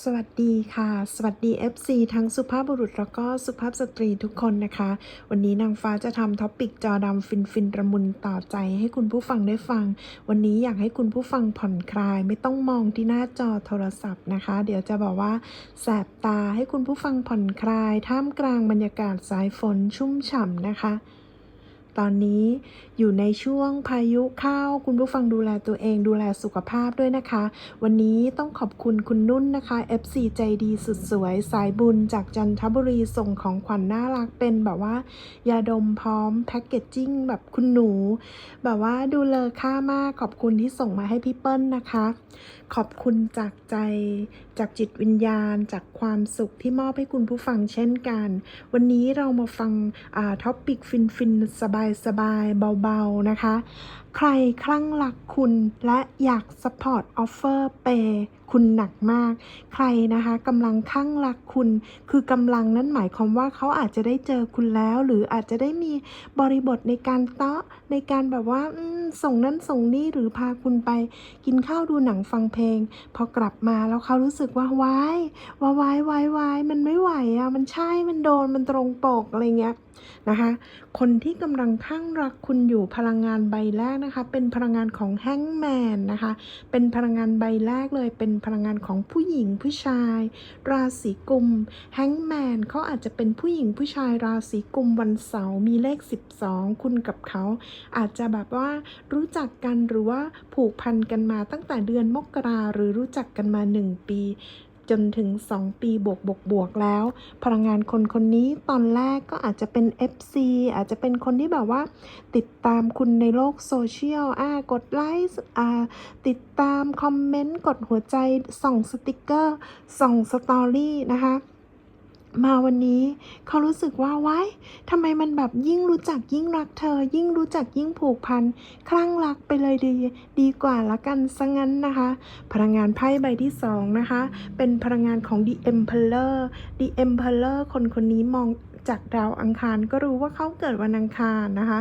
สวัสดีค่ะ สวัสดี FC ทั้งสุภาพบุรุษแล้วก็สุภาพสตรีทุกคนนะคะ วันนี้นางฟ้าจะทำท็อปิกจอดำฟินฟินระมุนต่อใจให้คุณผู้ฟังได้ฟัง วันนี้อยากให้คุณผู้ฟังผ่อนคลาย ไม่ต้องมองที่หน้าจอโทรศัพท์นะคะ เดี๋ยวจะบอกว่าแสบตาให้คุณผู้ฟังผ่อนคลาย ท่ามกลางบรรยากาศสายฝนชุ่มฉ่ำนะคะ ตอนนี้อยู่ในช่วงพายุเข้าคุณผู้ฟังดูแลตัวเองดูแลสุขภาพด้วยนะคะ วันนี้ต้องขอบคุณคุณนุ่นนะคะ FC ใจดีสุดสวยสายบุญจากจันทบุรีส่งของขวัญน่ารักเป็นแบบว่า ยาดมพร้อมแพ็กเกจจิ้งแบบคุณหนู แบบว่าดูเลอค่ามากขอบคุณที่ส่งมาให้พี่เปิ้ลนะคะ ขอบคุณจากใจ จากจิตวิญญาณ จากความสุขที่มอบให้คุณผู้ฟังเช่นกัน วันนี้เรามาฟังอ่าท็อปปิกฟินฟินสบายสบายเบาๆนะคะ ใครคลั่งรักคุณและอยากสปอร์ตออฟเฟอร์เปคุณหนักมาก ใครนะคะกำลังคลั่งรักคุณ คือกำลังนั้นหมายความว่าเขาอาจจะได้เจอคุณแล้ว หรืออาจจะได้มีบริบทในการเตาะในการแบบว่าส่งนั้นส่งนี่หรือพาคุณไป กินข้าวดูหนังฟังเพลง พอกลับมาแล้วเขารู้สึกว่าวายวายวายวายมันไม่ไหวอะมันใช่มันโดนมันตรงปกอะไรเงี้ยนะคะ คนที่กำลังข้างรักคุณอยู่พลังงานใบแรกนะคะ เป็นพลังงานของแฮงแมนนะคะ เป็นพลังงานใบแรกเลย เป็นพลังงานของผู้หญิงผู้ชาย ราศีกุมแฮงแมนเขาอาจจะเป็นผู้หญิงผู้ชายราศีกุมวันเสาร์มีเลข 12 คุณกับเขา อาจจะแบบว่ารู้จักกันหรือว่าผูกพันกันมาตั้งแต่เดือนมกราหรือรู้จักกันมา 1 ปี จนถึง 2 ปีบวกบวกบวกแล้ว พลังงานคนคนนี้ตอนแรกก็อาจจะเป็น FC อาจจะเป็นคนที่แบบว่า ติดตามคุณในโลกโซเชียลอ่ากดไลค์อ่าติดตาม คอมเมนต์ กดหัวใจส่องสติกเกอร์ส่องสตอรี่นะคะ มาวันนี้เขารู้สึกว่าไว้ทำไมมันแบบยิ่งรู้จักยิ่งรักเธอ ยิ่งรู้จักยิ่งผูกพันคลั่งรักไปเลยดีดีกว่าละกันซะงั้นนะคะ พลังงานไพ่ใบที่สองนะคะ เป็นพลังงานของ The Emperor The Emperor คนคนนี้มอง จากดาวอังคารก็รู้ว่าเขาเกิดวันอังคารนะคะ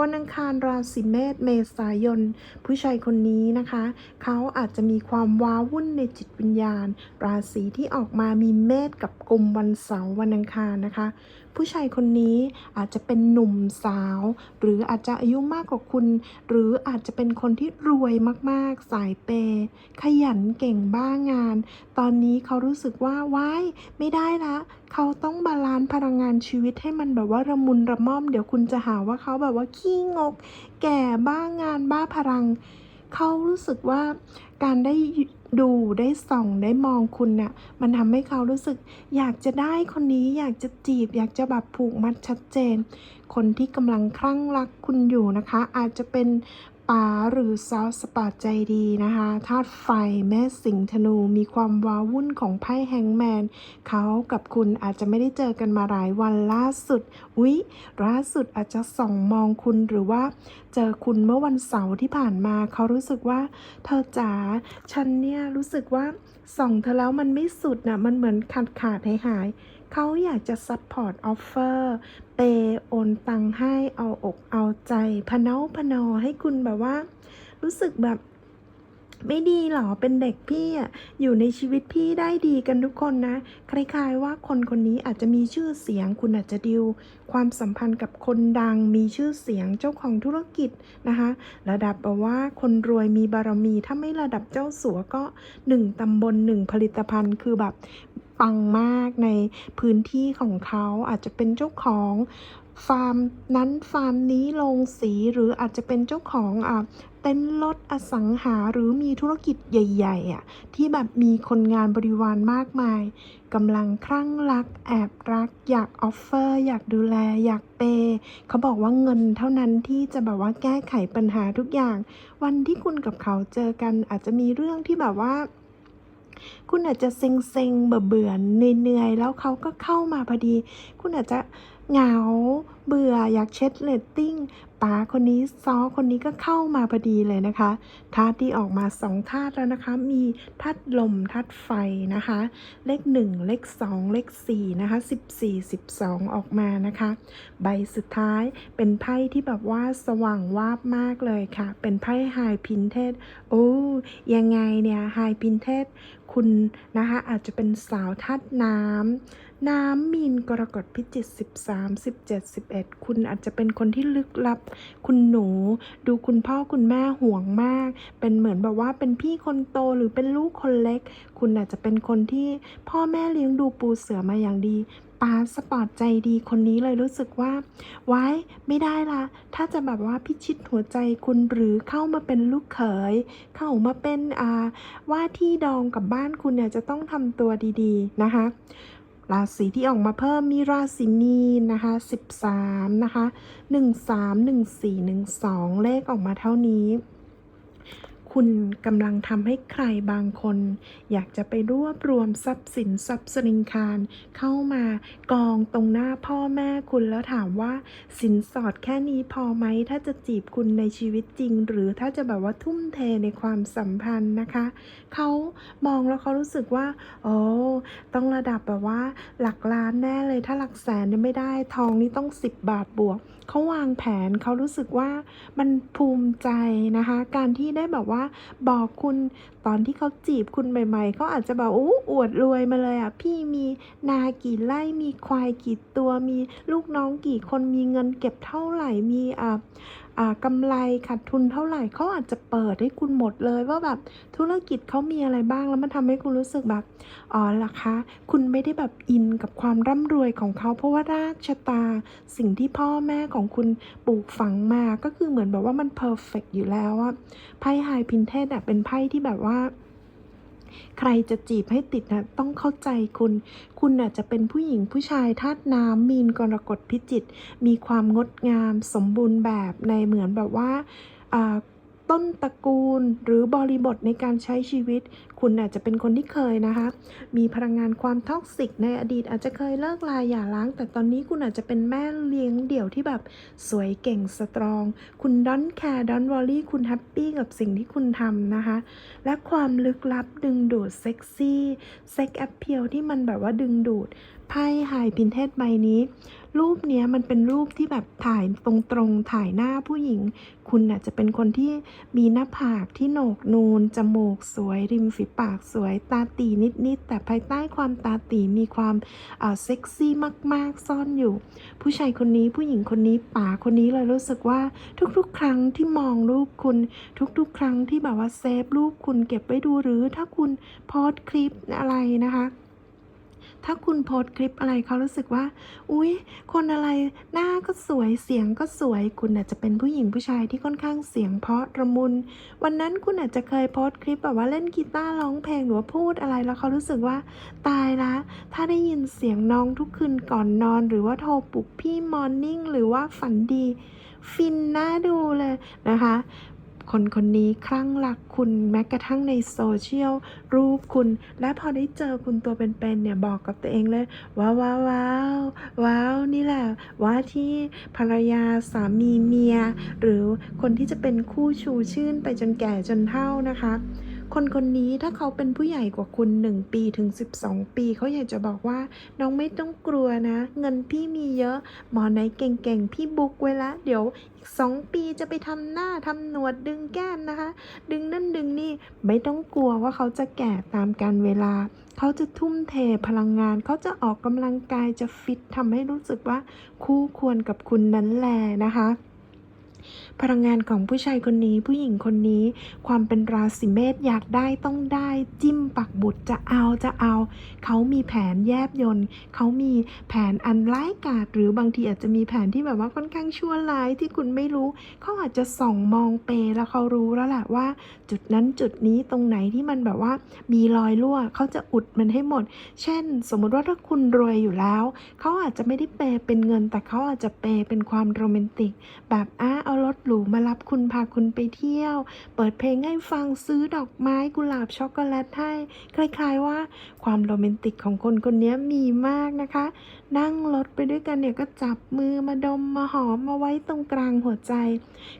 วันอังคารราศีเมษเมษายน ผู้ชายคนนี้นะคะ เขาอาจจะมีความว้าวุ่นในจิตวิญญาณ ราศีที่ออกมามีเมษกับกลุ่มวันเสาร์วันอังคารนะคะ ผู้ชายคนนี้อาจจะเป็นหนุ่มสาว หรืออาจจะอายุมากกว่าคุณ หรืออาจจะเป็นคนที่รวยมากๆ สายเปย์ขยันเก่งบ้างาน ตอนนี้เขารู้สึกว่าว้ายไม่ได้ละ เขาต้องบาลานซ์พลังงานชีวิตให้มันแบบว่าระมุนระม่อม เดี๋ยวคุณจะหาว่าเขาแบบว่าขี้งก แก่บ้างานบ้าพลัง เขารู้สึกว่าการได้ดูได้ส่องได้มองคุณน่ะมันทำให้เขารู้สึก อยากจะได้คนนี้อยากจะจีบ อยากจะแบบผูกมัดชัดเจน คนที่กำลังคลั่งรักคุณอยู่นะคะ อาจจะเป็น ป๋าหรือซอสสปาใจดีนะคะธาตุไฟแม่สิงห์ธนูมีความว้าวุ่นของไพ่แฮงแมนเขากับคุณอาจจะไม่ได้เจอกันมาหลายวันล่าสุดอุ๊ยล่าสุดอาจจะส่องมองคุณหรือว่า เจอคุณเมื่อวันเสาร์ที่ผ่านมาเขารู้สึกว่า เธอจ๋าฉันเนี่ยรู้สึกว่าส่องเธอแล้วมันไม่สุดนะมันเหมือนขาดขาดหายหาย เขาอยากจะซัพพอร์ตออฟเฟอร์เปโอนตังให้เอาอกเอาใจพเนาพนอให้คุณแบบว่า รู้สึกแบบ ไม่ดีหรอเป็นเด็กพี่อะอยู่ในชีวิตพี่ได้ดีกันทุกคนนะคล้ายๆว่าคนคนนี้อาจจะมีชื่อเสียง คุณอาจจะดิว ความสัมพันธ์กับคนดัง มีชื่อเสียงเจ้าของธุรกิจนะคะ ระดับแบบว่าคนรวยมีบารมี ถ้าไม่ระดับเจ้าสัวก็หนึ่งตำบลหนึ่งผลิตภัณฑ์คือแบบปังมากในพื้นที่ของเขาอาจจะเป็นเจ้าของฟาร์มนั้นฟาร์มนี้ลงสีหรืออาจจะเป็นเจ้าของอ่า เต้นรถอสังหาหรือมีธุรกิจใหญ่ๆอะที่แบบมีคนงานบริวารมากมายกำลังคลั่งรัก แอบรัก อยากออฟเฟอร์ อยากดูแล อยากเปย์เขาบอกว่าเงินเท่านั้นที่จะแบบว่าแก้ไขปัญหาทุกอย่าง วันที่คุณกับเขาเจอกันอาจจะมีเรื่องที่แบบว่าคุณอาจจะเซ็งๆเบื่อๆเหนื่อยๆแล้วเขาก็เข้ามาพอดี คุณอาจจะ เหงา เบื่ออยากเช็ดเรตติ้งป๋าคนนี้ซอคนนี้ก็เข้ามาพอดีเลยนะคะธาตุที่ออกมาสองธาตุแล้วนะคะ มีธาตุลมธาตุไฟนะคะ เลข1เลข2เลข4นะคะ14 12ออกมานะคะ ใบสุดท้ายเป็นไพ่ที่แบบว่าสว่างวาบมากเลยค่ะ เป็นไพ่ไฮพินเทสโอ้ยังไงเนี่ยไฮพินเทสคุณนะคะอาจจะเป็นสาวธาตุน้ำ น้ำมีนกรกฎพิจิก13 17 11คุณอาจจะเป็นคนที่ลึกลับ คุณหนู ดูคุณพ่อคุณแม่ห่วงมาก เป็นเหมือนแบบว่าเป็นพี่คนโตหรือเป็นลูกคนเล็ก คุณอาจจะเป็นคนที่พ่อแม่เลี้ยงดูปูเสือมาอย่างดีป้าสปอร์ตใจดีคนนี้เลยรู้สึกว่าไว้ไม่ได้ละถ้าจะแบบว่าพิชิตหัวใจคุณหรือเข้ามาเป็นลูกเขย เข้ามาเป็นอ่าว่าที่ดองกับบ้านคุณเนี่ยจะต้องทำตัวดีๆนะคะ ราศีที่ออกมาเพิ่มมีราศีมีนนะคะ13นะคะ13 14 12 เลขออกมาเท่านี้ คุณกำลังทำให้ใครบางคน อยากจะไปรวบรวมทรัพย์สินทรัพย์สริงคาร เข้ามากองตรงหน้าพ่อแม่คุณแล้วถามว่า สินสอดแค่นี้พอไหม ถ้าจะจีบคุณในชีวิตจริง หรือถ้าจะแบบว่าทุ่มเทในความสัมพันธ์นะคะ เขามองแล้วเขารู้สึกว่าโอ้ต้องระดับแบบว่า หลักล้านแน่เลยถ้าหลักแสนเนี่ยไม่ได้ทองนี่ต้อง 10 บาทบวกเขาวางแผนเขารู้สึกว่ามันภูมิใจนะคะ การที่ได้แบบว่าบอกคุณตอนที่เขาจีบคุณใหม่ๆเขาอาจจะแบบอู้อวดรวยมาเลยอะพี่มีนากี่ไร่มีควายกี่ตัวมีลูกน้องกี่คนมีเงินเก็บเท่าไหร่มีอ่าอ่า กำไรขาดทุนเท่าไหร่เขาอาจจะเปิดให้คุณหมดเลยว่าแบบธุรกิจเขามีอะไรบ้างแล้วมันทำให้คุณรู้สึกแบบอ๋อล่ะคะคุณไม่ได้แบบอินกับความร่ำรวยของเขาเพราะว่าราชตาสิ่งที่พ่อแม่ของคุณปลูกฝังมาก็คือเหมือนแบบว่ามันเพอร์เฟกอยู่แล้วอะไพ่ไฮพินเทสอะเป็นไพ่ที่แบบว่า ใครจะจีบให้ติดนะต้องเข้าใจคุณ คุณอาจจะเป็นผู้หญิงผู้ชายธาตุน้ำมีนกรกฎพิจิต มีความงดงามสมบูรณ์แบบในเหมือนแบบว่า ต้นตระกูลหรือบริบทในการใช้ชีวิต คุณอาจจะเป็นคนที่เคยนะคะ มีพลังงานความท็อกซิกในอดีตอาจจะเคยเลิกลาหย่าร้าง แต่ตอนนี้คุณอาจจะเป็นแม่เลี้ยงเดี่ยวที่แบบสวยเก่งสตรอง คุณดอนแคร์ดอนวอลลี่คุณแฮปปี้กับสิ่งที่คุณทำนะคะ และความลึกลับดึงดูดเซ็กซี่เซ็กแอปเพียลที่มันแบบว่าดึงดูดไพ่ไฮพินเทสใบนี้ รูปนี้มันเป็นรูปที่แบบถ่ายตรงๆถ่ายหน้าผู้หญิง คุณอาจจะเป็นคนที่มีหน้าผากที่โหนกนูน จมูกสวย ริมฝีปากสวย ตาตีนิดๆ แต่ภายใต้ความตาตีมีความเซ็กซี่มากๆ ซ่อนอยู่ ผู้ชายคนนี้ผู้หญิงคนนี้ป๋าคนนี้เลยรู้สึกว่าทุกๆ ครั้งที่มองรูปคุณ ทุกๆ ครั้งที่แบบว่าเซฟรูปคุณเก็บไว้ดูหรือถ้าคุณโพสคลิปอะไรนะคะถ้าคุณโพสคลิปอะไรเขารู้สึกว่า อุ๊ย คนอะไรหน้า ก็สวยเสียงก็สวย คุณอาจจะเป็นผู้หญิงผู้ชายที่ค่อนข้างเสียงเพราะระมุน วันนั้นคุณอาจจะเคยโพสต์คลิปแบบว่าเล่นกีตาร์ร้องเพลงหรือว่าพูดอะไรแล้วเขารู้สึกว่าตายละ ถ้าได้ยินเสียงน้องทุกคืนก่อนนอน หรือว่าโทรปลุกพี่มอร์นิ่งหรือว่าฝันดี ฟินน่าดูเลยนะคะ คนคนนี้คลั่งรักคุณแม้กระทั่งในโซเชียลรูปคุณ และพอได้เจอคุณตัวเป็นๆเนี่ยบอกกับตัวเองเลยว้าวว้าวว้าวว้าวนี่แหละว่าที่ภรรยาสามีเมีย หรือคนที่จะเป็นคู่ชูชื่นไปจนแก่จนเฒ่านะคะ คนคนนี้ถ้าเขาเป็นผู้ใหญ่กว่าคุณ 1 ปีถึง 12 ปี เขาอยากจะบอกว่า น้องไม่ต้องกลัวนะ เงินพี่มีเยอะ หมอไหนเก่งๆ พี่บุ๊กไว้ละ เดี๋ยวอีก 2 ปีจะไปทำหน้าทำหนวดดึงแก้มนะคะ ดึงนั่นดึงนี่ไม่ต้องกลัวว่าเขาจะแก่ตามการเวลา เขาจะทุ่มเทพลังงาน เขาจะออกกำลังกายจะฟิตทำให้รู้สึกว่าคู่ควรกับคุณนั้นแหละนะคะ พลังงานของผู้ชายคนนี้ผู้หญิงคนนี้ ความเป็นราศีเมษอยากได้ต้องได้ จิ้มปักบุตรจะเอาจะเอา เขามีแผนแยบยนต์เขามีแผนอันร้ายกาจหรือบางทีอาจจะมีแผนที่แบบว่าค่อนข้างชั่วร้ายที่คุณไม่รู้ เขาอาจจะส่องมองเปแล้วเขารู้แล้วแหละว่า จุดนั้นจุดนี้ตรงไหนที่มันแบบว่า มีรอยรั่วเขาจะอุดมันให้หมด เช่น สมมุติว่าถ้าคุณรวยอยู่แล้ว เขาอาจจะไม่ได้เปย์เป็นเงิน แต่เขาอาจจะเปย์เป็นความโรแมนติก แบบอะเอารถหรูมารับคุณพาคุณไปเที่ยว เปิดเพลงให้ฟังซื้อดอกไม้กุหลาบช็อกโกแลตให้คล้ายๆว่าความโรแมนติกของคนคนนี้มีมากนะคะ นั่งรถไปด้วยกันเนี่ยก็จับมือมาดมมาหอมมาไว้ตรงกลางหัวใจ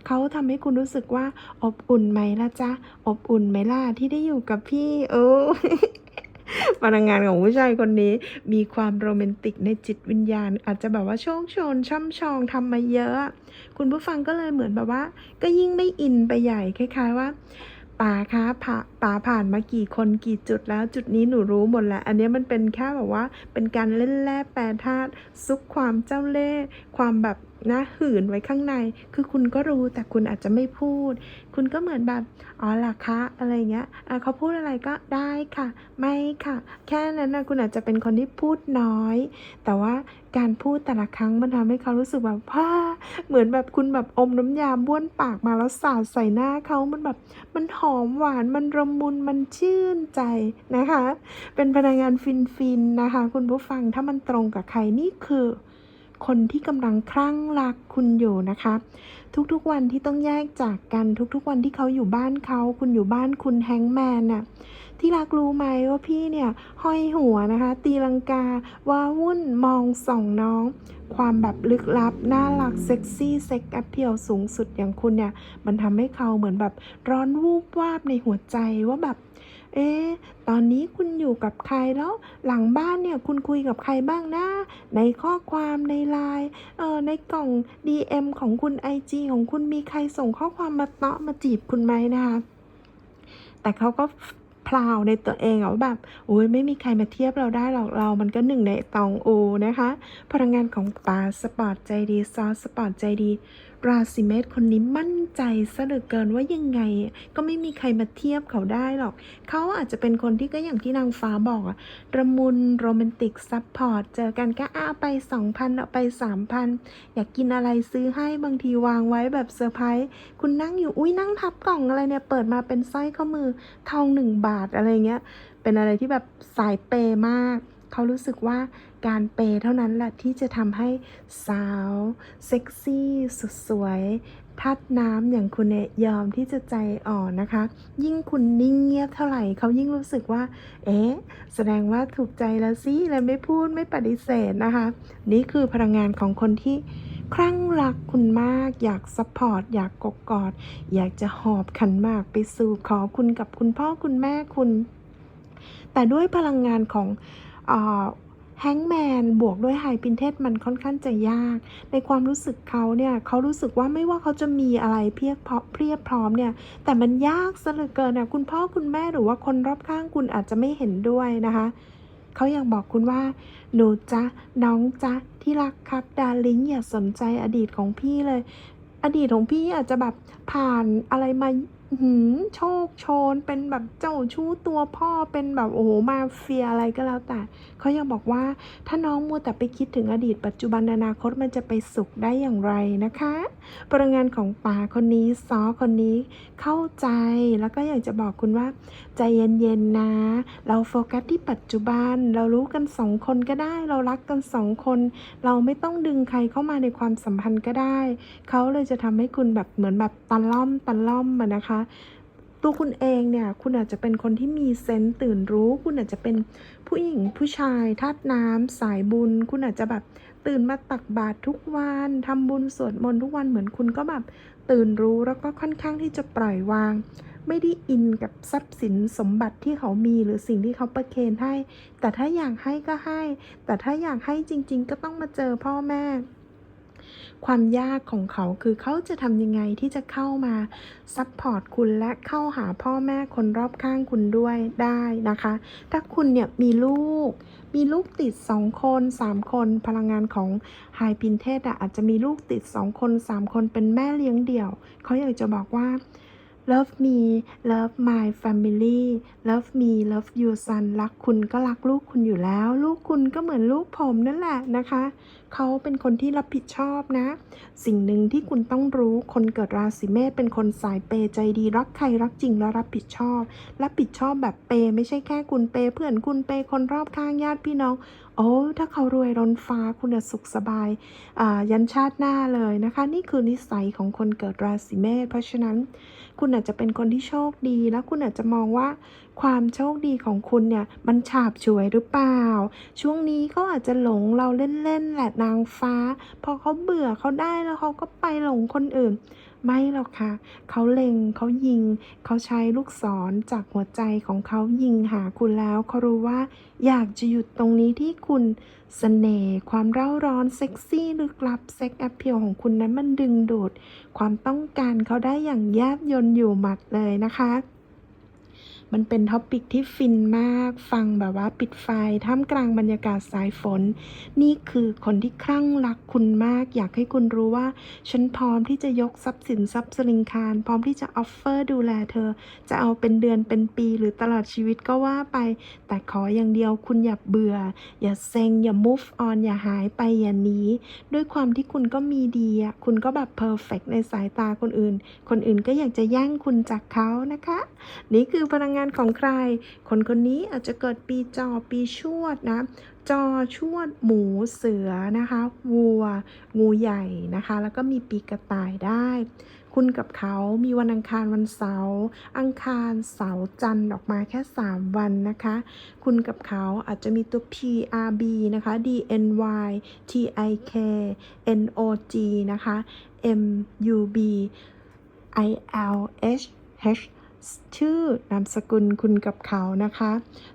เขาทำให้คุณรู้สึกว่าอบอุ่นไหมล่ะจ๊ะ อบอุ่นไหมล่ะที่ได้อยู่กับพี่เออ พลังงานของผู้ชายคนนี้ มีความโรแมนติกในจิตวิญญาณ อาจจะแบบว่าโชคชนช่ำชองทำมาเยอะ คุณผู้ฟังก็เลยเหมือนแบบว่า ก็ยิ่งไม่อินไปใหญ่คล้าย ๆว่าป่าคะผ่า ป๋าผ่านมากี่คนกี่จุดแล้วจุดนี้หนูรู้หมดแล้ว อันนี้มันเป็นแค่แบบว่าเป็นการเล่นแร่แปรธาตุซุกความเจ้าเล่ห์ความแบบนะหื่นไว้ข้างใน คือคุณก็รู้แต่คุณอาจจะไม่พูด คุณก็เหมือนแบบ อ๋อล่ะคะอะไรเงี้ยเขาพูดอะไรก็ได้ค่ะ ไม่ค่ะ แค่นั้นนะคุณอาจจะเป็นคนที่พูดน้อย แต่ว่าการพูดแต่ละครั้งมันทำให้เขารู้สึกแบบว่าเหมือนแบบคุณแบบอมน้ำยาบ้วนปากมาแล้วสาดใส่หน้าเขามันแบบมันหอมหวานมันระมุนมันชื่นใจนะคะ เป็นพลังงานฟินๆนะคะ คุณผู้ฟังถ้ามันตรงกับใครนี่คือ คนที่กำลังคลั่งรักคุณอยู่นะคะ ทุกๆวันที่ต้องแยกจากกันทุกๆวันที่เขาอยู่บ้านเขาคุณอยู่บ้านคุณแฮงแมนน่ะที่รักรู้ไหมว่าพี่เนี่ย ห้อยหัวนะคะ ตีลังกาว่าวุ่นมองส่องน้อง ความแบบลึกลับ น่ารัก เซ็กซี่ เซ็กแอปเพียวสูงสุดอย่างคุณเนี่ย มันทำให้เขาเหมือนแบบร้อนวูบวาบในหัวใจว่าแบบ เอ๊ตอนนี้คุณอยู่กับใครแล้ว หลังบ้านเนี่ยคุณคุยกับใครบ้างนะ ในข้อความในไลน์เออในกล่อง DM ของคุณ IG ของคุณมีใครส่งข้อความมาเตาะมาจีบคุณไหมนะคะแต่เขาก็พลาวในตัวเองอะว่าแบบโอ้ยไม่มีใครมาเทียบเราได้หรอกเรา มันก็หนึ่งในตองโอนะคะ พลังงานของปาสปอร์ตใจดีซอสสปอร์ตใจดี ราศีเมษคนนี้มั่นใจซะเหลือเกินว่ายังไง ก็ไม่มีใครมาเทียบเขาได้หรอก เขาอาจจะเป็นคนที่ก็อย่างที่นางฟ้าบอกอะระมุนโรแมนติกซับพอร์ตเจอกันก็อ้าเอาไป 2,000 เอาไป 3,000 อยากกินอะไรซื้อให้บางทีวางไว้แบบเซอร์ไพรส์คุณนั่งอยู่อุ้ยนั่งทับกล่องอะไรเนี่ยเปิดมาเป็นสร้อยข้อมือทองหนึ่งบาทอะไรเงี้ยเป็นอะไรที่แบบสายเปมาก เขารู้สึกว่าการเปย์เท่านั้นแหละที่จะทำให้สาว เซ็กซี่สุดสวยทัดน้ำอย่างคุณเนี่ยยอมที่จะใจอ่อนนะคะ ยิ่งคุณนิ่งเงียบเท่าไหร่เขายิ่งรู้สึกว่า เอ๊ะ แสดงว่าถูกใจแล้วสิเลยไม่พูดไม่ปฏิเสธนะคะ นี่คือพลังงานของคนที่คลั่งรักคุณมาก อยากซัพพอร์ต อยากกกกอด อยากจะหอบขันมากไปสู่ขอคุณกับคุณพ่อคุณแม่คุณ แต่ด้วยพลังงานของ แฮงแมนบวกด้วยไฮพินเทสมันค่อนข้างจะยาก ในความรู้สึกเขาเนี่ยเขารู้สึกว่าไม่ว่าเขาจะมีอะไรเพียบพร้อมเพียบพร้อมเนี่ย แต่มันยากซะเหลือเกินนะคุณพ่อคุณแม่หรือว่าคนรอบข้างคุณอาจจะไม่เห็นด้วยนะคะเขายังบอกคุณว่า หนูจ๊ะ น้องจ๊ะ ที่รักครับดาริงอย่าสนใจอดีตของพี่เลย อดีตของพี่อาจจะแบบผ่านอะไรมา หืมโชคโชน เป็นแบบเจ้าชู้ตัวพ่อเป็นแบบโอ้โหมาเฟียอะไรก็แล้วแต่เขายังบอกว่าถ้าน้องมัวแต่ไปคิดถึงอดีตปัจจุบันอนาคตมันจะไปสุขได้อย่างไรนะคะพลังงานของป่าคนนี้ซอคนนี้เข้าใจแล้วก็อยากจะบอกคุณว่า ใจเย็นๆนะ เราโฟกัสที่ปัจจุบัน เรารู้กันสองคนก็ได้ เรารักกันสองคน เราไม่ต้องดึงใครเข้ามาในความสัมพันธ์ก็ได้เขาเลยจะทำให้คุณแบบเหมือนแบบตะล่อมตะล่อมมานะคะตัวคุณเองเนี่ย คุณอาจจะเป็นคนที่มีเซนส์ตื่นรู้ คุณอาจจะเป็นผู้หญิงผู้ชายธาตุน้ำสายบุญ คุณอาจจะแบบตื่นมาตักบาตรทุกวันทำบุญสวดมนต์ทุกวันเหมือนคุณก็แบบตื่นรู้แล้วก็ค่อนข้างที่จะปล่อยวาง ไม่ได้อินกับทรัพย์สินสมบัติที่เขามีหรือสิ่งที่เขาประเคนให้ แต่ถ้าอยากให้ก็ให้ แต่ถ้าอยากให้จริง ๆ ก็ต้องมาเจอพ่อแม่ ความยากของเขาคือเขาจะทำยังไงที่จะเข้ามาซัพพอร์ตคุณและเข้าหาพ่อแม่คนรอบข้างคุณด้วยได้นะคะ ถ้าคุณเนี่ยมีลูก มีลูกติด 2 คน 3 คน พลังงานของไฮพินเทสอาจจะมีลูกติด 2 คน 3 คนเป็นแม่เลี้ยงเดี่ยว เขาอยากจะบอกว่า love me love my family love me love you son รักคุณก็รักลูกคุณอยู่แล้ว ลูกคุณก็เหมือนลูกผมนั่นแหละนะคะ เขาเป็นคนที่รับผิดชอบนะ สิ่งหนึ่งที่คุณต้องรู้คนเกิดราศีเมษเป็นคนสายเปย์ใจดีรักใครรักจริงและรับผิดชอบ รับผิดชอบแบบเปย์ไม่ใช่แค่คุณเปย์เพื่อนคุณเปย์คนรอบข้างญาติพี่น้อง อ้ถ้าเขารวยล้นฟ้าคุณจะสุขสบายอ่ายันชาติหน้าเลยนะคะ นี่คือนิสัยของคนเกิดราศีเมษเพราะฉะนั้นคุณอาจจะเป็นคนที่โชคดี แล้วคุณอาจจะมองว่าความโชคดีของคุณเนี่ยมันฉาบฉวยหรือเปล่า ช่วงนี้เขาอาจจะหลงเราเล่นๆแหละนางฟ้า พอเขาเบื่อเขาได้แล้วเขาก็ไปหลงคนอื่น ไม่หรอกค่ะ เขาเล็งเขายิง เขาใช้ลูกศรจากหัวใจของเขายิงหาคุณแล้วเขารู้ว่า อยากจะหยุดตรงนี้ที่คุณเสน่ห์ความเร่าร้อนเซ็กซี่ลึกลับเซ็กแอปเ a l ของคุณนั้นมันดึงดูด ความต้องการเขาได้อย่างแยบยลอยู่หมัดเลยนะคะ มันเป็น topic ที่ฟินมาก ฟังแบบว่าปิดไฟท่ามกลางบรรยากาศสายฝน นี่คือคนที่คลั่งรักคุณมาก อยากให้คุณรู้ว่า ฉันพร้อมที่จะยกทรัพย์สินทรัพย์สลิงคาร พร้อมที่จะออฟเฟอร์ดูแลเธอ จะเอาเป็นเดือนเป็นปีหรือตลอดชีวิตก็ว่าไป แต่ขออย่างเดียวคุณอย่าเบื่อ อย่าเซ็งอย่า move on อย่าหายไปอย่าหนีด้วยความที่คุณก็มีดีอะคุณก็แบบเพอร์เฟกต์ในสายตาคนอื่น คนอื่นก็อยากจะแย่งคุณจากเขานะคะ นี่คือพลังงานของใคร คนคนนี้อาจจะเกิดปีจอปีชวดนะ จอชวด หมูเสือนะคะ วัว งูใหญ่นะคะ แล้วก็มีปีกระต่ายได้ คุณกับเขามีวันอังคารวันเสาร์อังคารเสาร์จันทร์ออกมาแค่ 3 วันนะคะ คุณกับเขาอาจจะมีตัว PRB นะคะ DNY TIK NOG นะคะ MUB ILH H ชื่อนามสกุลคุณกับเขานะคะ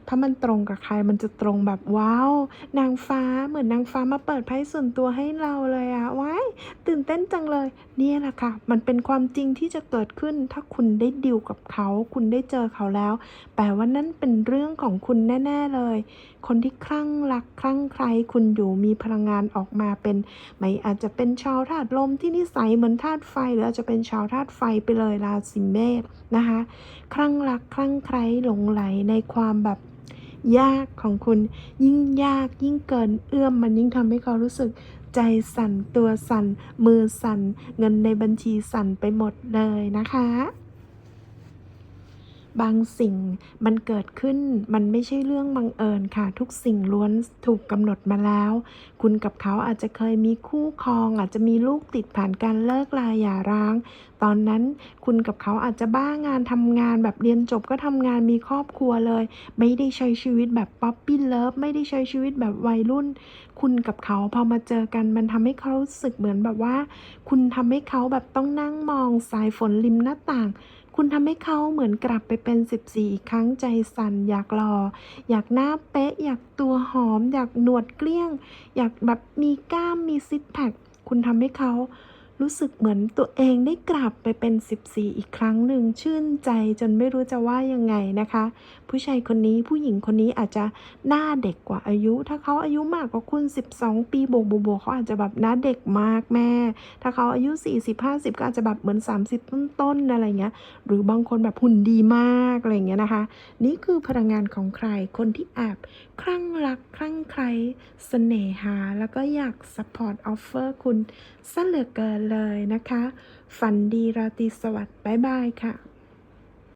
ถ้ามันตรงกับใครมันจะตรงแบบว้าวนางฟ้าเหมือนนางฟ้ามาเปิดไพ่ส่วนตัวให้เราเลยอะว้ายตื่นเต้นจังเลยเนี่ยแหละค่ะ มันเป็นความจริงที่จะเกิดขึ้น ถ้าคุณได้ดิวกับเขา คุณได้เจอเขาแล้ว แปลว่านั่นเป็นเรื่องของคุณแน่ ๆเลย คนที่คลั่งรักคลั่งใครคุณอยู่มีพลังงานออกมาเป็นไม่อาจจะเป็นชาวธาตุลมที่นิสัยเหมือนธาตุไฟ หรืออาจจะเป็นชาวธาตุไฟไปเลยราศีเมษนะคะคลั่งรักคลั่งใครหลงไหลในความแบบยากของคุณ ยิ่งยากยิ่งเกินเอื้อมมันยิ่งทำให้เขารู้สึกใจสั่นตัวสั่นมือสั่นเงินในบัญชีสั่นไปหมดเลยนะคะ บางสิ่งมันเกิดขึ้น มันไม่ใช่เรื่องบังเอิญค่ะ ทุกสิ่งล้วนถูกกำหนดมาแล้ว คุณกับเขาอาจจะเคยมีคู่ครอง อาจจะมีลูกติดผ่านการเลิกลาหย่าร้าง ตอนนั้นคุณกับเขาอาจจะบ้างานทำงานแบบเรียนจบก็ทำงานมีครอบครัวเลย ไม่ได้ใช้ชีวิตแบบป๊อปปี้เลิฟไม่ได้ใช้ชีวิตแบบวัยรุ่น คุณกับเขาพอมาเจอกันมันทำให้เขารู้สึกเหมือนแบบว่า คุณทำให้เขาแบบต้องนั่งมองสายฝนริมหน้าต่าง คุณทำให้เขาเหมือนกลับไปเป็น 14 อีกครั้งใจสั่นอยากรอ อยากหน้าเป๊ะ อยากตัวหอม อยากหนวดเกลี้ยง อยากแบบมีกล้ามมีซิทแพคคุณทำให้เขา รู้สึกเหมือนตัวเองได้กลับไปเป็น 14 อีกครั้งหนึ่งชื่นใจจนไม่รู้จะว่ายังไงนะคะ ผู้ชายคนนี้ผู้หญิงคนนี้อาจจะหน้าเด็กกว่าอายุ ถ้าเขาอายุมากกว่าคุณ 12 ปีบวกบวกบวกเขาอาจจะแบบหน้าเด็กมากแม่ ถ้าเขาอายุ 40 50 ก็อาจจะแบบเหมือน 30 ต้นๆอะไรเงี้ยหรือบางคนแบบหุ่นดีมากอะไรเงี้ยนะคะ นี่คือพลังงานของใครคนที่แอบคลั่งรักคลั่งใครเสน่หาแล้วก็อยาก support offer คุณ ซะเหลือเกินเลยนะคะ ฝันดีราตรีสวัสดิ์บ๊ายบายค่ะ